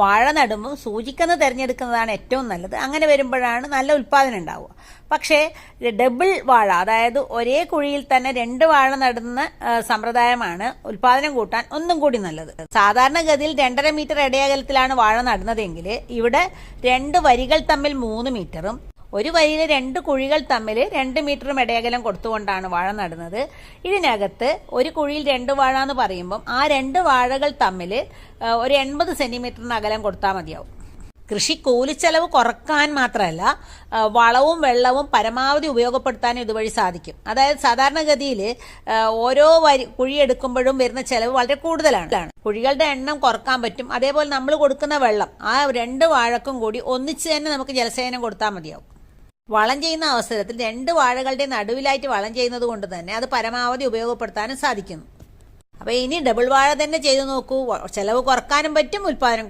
വാഴ നടുമ്പോൾ സൂചിക്കുന്ന തിരഞ്ഞെടുക്കുന്നതാണ് ഏറ്റവും നല്ലത്. അങ്ങനെ വരുമ്പോഴാണ് നല്ല ഉൽപ്പാദനം ഉണ്ടാവുക. പക്ഷേ ഡബിൾ വാഴ അതായത് ഒരേ കുഴിയിൽ തന്നെ രണ്ട് വാഴ നടുന്ന സമ്പ്രദായമാണ് ഉൽപ്പാദനം കൂട്ടാൻ ഒന്നും കൂടി നല്ലത്. സാധാരണഗതിയിൽ രണ്ടര മീറ്റർ ഇടയകലത്തിലാണ് വാഴ നടുന്നതെങ്കിൽ ഇവിടെ രണ്ട് വരികൾ തമ്മിൽ മൂന്ന് മീറ്ററും ഒരു വരിയിൽ രണ്ട് കുഴികൾ തമ്മിൽ രണ്ട് മീറ്റർ ഇടയകലം കൊടുത്തുകൊണ്ടാണ് വാഴ നടുന്നത്. ഇതിനകത്ത് ഒരു കുഴിയിൽ രണ്ട് വാഴ എന്ന് പറയുമ്പം ആ രണ്ട് വാഴകൾ തമ്മിൽ ഒരു എൺപത് സെന്റിമീറ്ററിന് അകലം കൊടുത്താൽ മതിയാവും. കൃഷി കൂലിച്ചെലവ് കുറയ്ക്കാൻ മാത്രമല്ല വളവും വെള്ളവും പരമാവധി ഉപയോഗപ്പെടുത്താനും ഇതുവഴി സാധിക്കും. അതായത് സാധാരണഗതിയിൽ ഓരോ വരി കുഴി എടുക്കുമ്പോഴും വരുന്ന ചെലവ് വളരെ കൂടുതലാണ്. കുഴികളുടെ എണ്ണം കുറയ്ക്കാൻ പറ്റും. അതേപോലെ നമ്മൾ കൊടുക്കുന്ന വെള്ളം ആ രണ്ട് വാഴക്കും കൂടി ഒന്നിച്ച് തന്നെ നമുക്ക് ജലസേചനം കൊടുത്താൽ മതിയാവും. വളം ചെയ്യുന്ന അവസരത്തിൽ രണ്ട് വാഴകളുടെ നടുവിലായിട്ട് വളം ചെയ്യുന്നത് കൊണ്ട് തന്നെ അത് പരമാവധി ഉപയോഗപ്പെടുത്താനും സാധിക്കുന്നു. അപ്പോൾ ഇനി ഡബിൾ വാഴ തന്നെ ചെയ്തു നോക്കൂ. ചെലവ് കുറക്കാനും പറ്റും ഉൽപ്പാദനം